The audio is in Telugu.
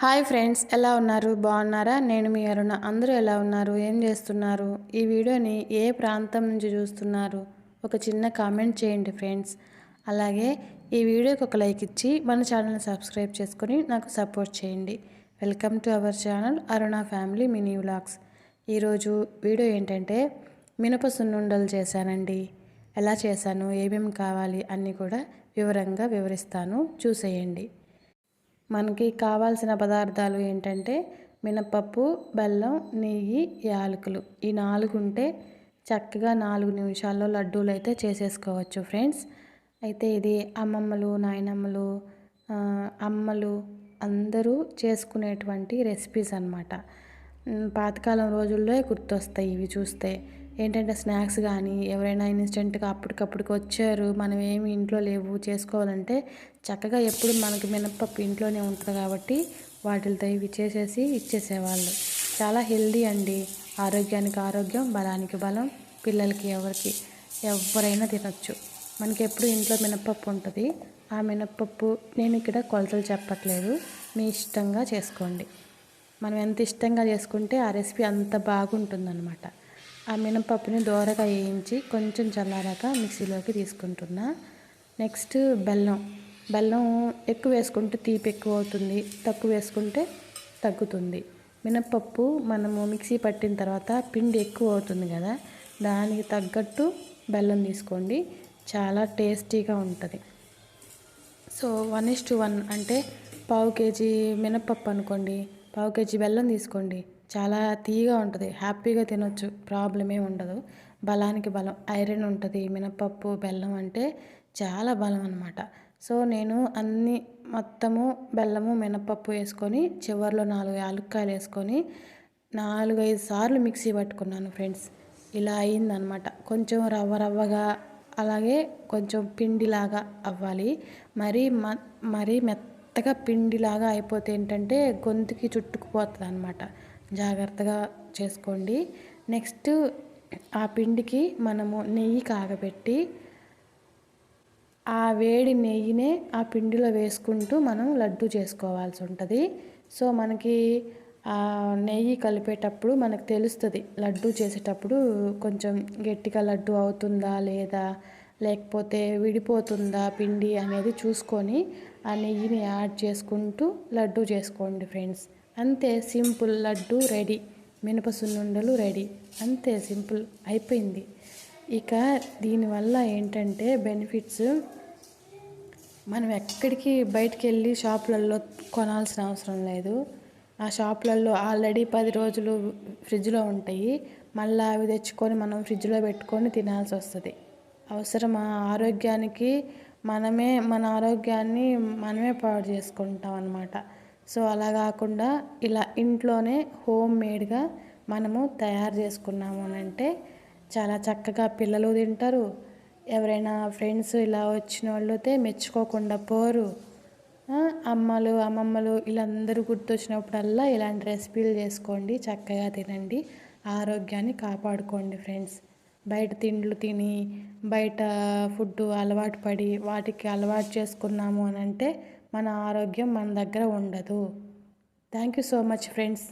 హాయ్ ఫ్రెండ్స్ ఎలా ఉన్నారు? బాగున్నారా? నేను మీ అరుణ. అందరూ ఎలా ఉన్నారు? ఏం చేస్తున్నారు? ఈ వీడియోని ఏ ప్రాంతం నుంచి చూస్తున్నారు? ఒక చిన్న కామెంట్ చేయండి ఫ్రెండ్స్. అలాగే ఈ వీడియోకి ఒక లైక్ ఇచ్చి మన ఛానల్ని సబ్స్క్రైబ్ చేసుకొని నాకు సపోర్ట్ చేయండి. Welcome to our channel Aruna family mini vlogs. ఈరోజు వీడియో ఏంటంటే మినప సున్నుండలు చేశానండి. ఎలా చేశాను? ఏమేమి కావాలి? అన్నీ కూడా వివరంగా వివరిస్తాను. చూసేయండి. మనకి కావాల్సిన పదార్థాలు ఏంటంటే మినపప్పు బెల్లం నెయ్యి యాలకులు. ఈ నాలుగు ఉంటే చక్కగా నాలుగు నిమిషాల్లో లడ్డూలు అయితే చేసేసుకోవచ్చు ఫ్రెండ్స్. అయితే ఇది అమ్మమ్మలు నాయనమ్మలు అమ్మలు అందరూ చేసుకునేటువంటి రెసిపీస్ అనమాట పాతకాలం రోజుల్లో గుర్తొస్తాయి ఇవి చూస్తే. ఏంటంటే స్నాక్స్ కానీ ఎవరైనా ఇన్స్టెంట్గా అప్పటికప్పటికి వచ్చారు మనం ఏమి ఇంట్లో లేవు చేసుకోవాలంటే చక్కగా ఎప్పుడు మనకి మినప్పప్పు ఇంట్లోనే ఉంటుంది కాబట్టి వాటితో ఇవి చేసేసి ఇచ్చేసేవాళ్ళు. చాలా హెల్దీ అండి. ఆరోగ్యానికి ఆరోగ్యం బలానికి బలం పిల్లలకి ఎవరికి ఎవరైనా తినొచ్చు. మనకి ఎప్పుడు ఇంట్లో మినప్పప్పు ఉంటుంది. ఆ మినప్పప్పు నేను ఇక్కడ కొలతలు చెప్పట్లేదు. మీ ఇష్టంగా చేసుకోండి. మనం ఎంత ఇష్టంగా చేసుకుంటే ఆ రెసిపీ అంత బాగుంటుందన్నమాట. ఆ మినపప్పుని దోరగా వేయించి కొంచెం చల్లారాక మిక్సీలోకి తీసుకుంటున్నా. నెక్స్ట్ బెల్లం. బెల్లం ఎక్కువ వేసుకుంటే తీపి ఎక్కువ అవుతుంది తక్కువ వేసుకుంటే తగ్గుతుంది. మినపప్పు మనము మిక్సీ పట్టిన తర్వాత పిండి ఎక్కువ అవుతుంది కదా దానికి తగ్గట్టు బెల్లం తీసుకోండి చాలా టేస్టీగా ఉంటుంది. So one is to one అంటే పావు కేజీ మినపప్పు అనుకోండి పావు కేజీ బెల్లం తీసుకోండి చాలా తీయగా ఉంటుంది. హ్యాపీగా తినొచ్చు. ప్రాబ్లం ఏమి ఉండదు. బలానికి బలం. ఐరన్ ఉంటుంది. మినపప్పు బెల్లం అంటే చాలా బలం అనమాట సో నేను అన్ని మొత్తము బెల్లము మినపప్పు వేసుకొని చివరిలో నాలుగు యాలక్కాయలు వేసుకొని నాలుగైదు సార్లు మిక్సీ పట్టుకున్నాను ఫ్రెండ్స్. ఇలా అయిందనమాట కొంచెం రవ్వ రవ్వగా అలాగే కొంచెం పిండిలాగా అవ్వాలి. మరీ మరీ మెత్తగా పిండిలాగా అయిపోతే ఏంటంటే గొంతుకి చుట్టుకుపోతుంది అనమాట జాగ్రత్తగా చేసుకోండి. నెక్స్ట్ ఆ పిండికి మనము నెయ్యి కాగబెట్టి ఆ వేడి నెయ్యినే ఆ పిండిలో వేసుకుంటూ మనం లడ్డు చేసుకోవాల్సి ఉంటుంది. సో మనకి ఆ నెయ్యి కలిపేటప్పుడు మనకు తెలుస్తుంది లడ్డు చేసేటప్పుడు కొంచెం గట్టిగా లడ్డు అవుతుందా లేదా లేకపోతే విడిపోతుందా పిండి అనేది చూసుకొని ఆ నెయ్యిని యాడ్ చేసుకుంటూ లడ్డు చేసుకోండి ఫ్రెండ్స్. అంతే సింపుల్ లడ్డు రెడీ. మినప సున్నుండలు రెడీ. అంతే సింపుల్ అయిపోయింది. ఇక దీనివల్ల ఏంటంటే బెనిఫిట్స్. మనం ఎక్కడికి బయటికి వెళ్ళి షాపులలో కొనాల్సిన అవసరం లేదు. ఆ షాపులలో ఆల్రెడీ పది రోజులు ఫ్రిడ్జ్లో ఉంటాయి. మళ్ళీ అవి తెచ్చుకొని మనం ఫ్రిడ్జ్లో పెట్టుకొని తినాల్సి వస్తుంది. అవసరమా ఆరోగ్యానికి మనమే మన ఆరోగ్యాన్ని మనమే పాడు చేసుకుంటాం అన్నమాట. సో అలా కాకుండా ఇలా ఇంట్లోనే హోమ్ మేడ్గా మనము తయారు చేసుకున్నాము అని అంటే చాలా చక్కగా పిల్లలు తింటారు. ఎవరైనా ఫ్రెండ్స్ ఇలా వచ్చిన వాళ్ళతే మెచ్చుకోకుండా పోరు. అమ్మలు అమ్మమ్మలు వీళ్ళందరూ గుర్తొచ్చినప్పుడల్లా ఇలాంటి రెసిపీలు చేసుకోండి చక్కగా తినండి ఆరోగ్యాన్ని కాపాడుకోండి ఫ్రెండ్స్. బయట తిండ్లు తిని బయట ఫుడ్ అలవాటు పడి వాటికి అలవాటు చేసుకున్నాము అని అంటే మన ఆరోగ్యం మన దగ్గర ఉండదు. Thank you so much friends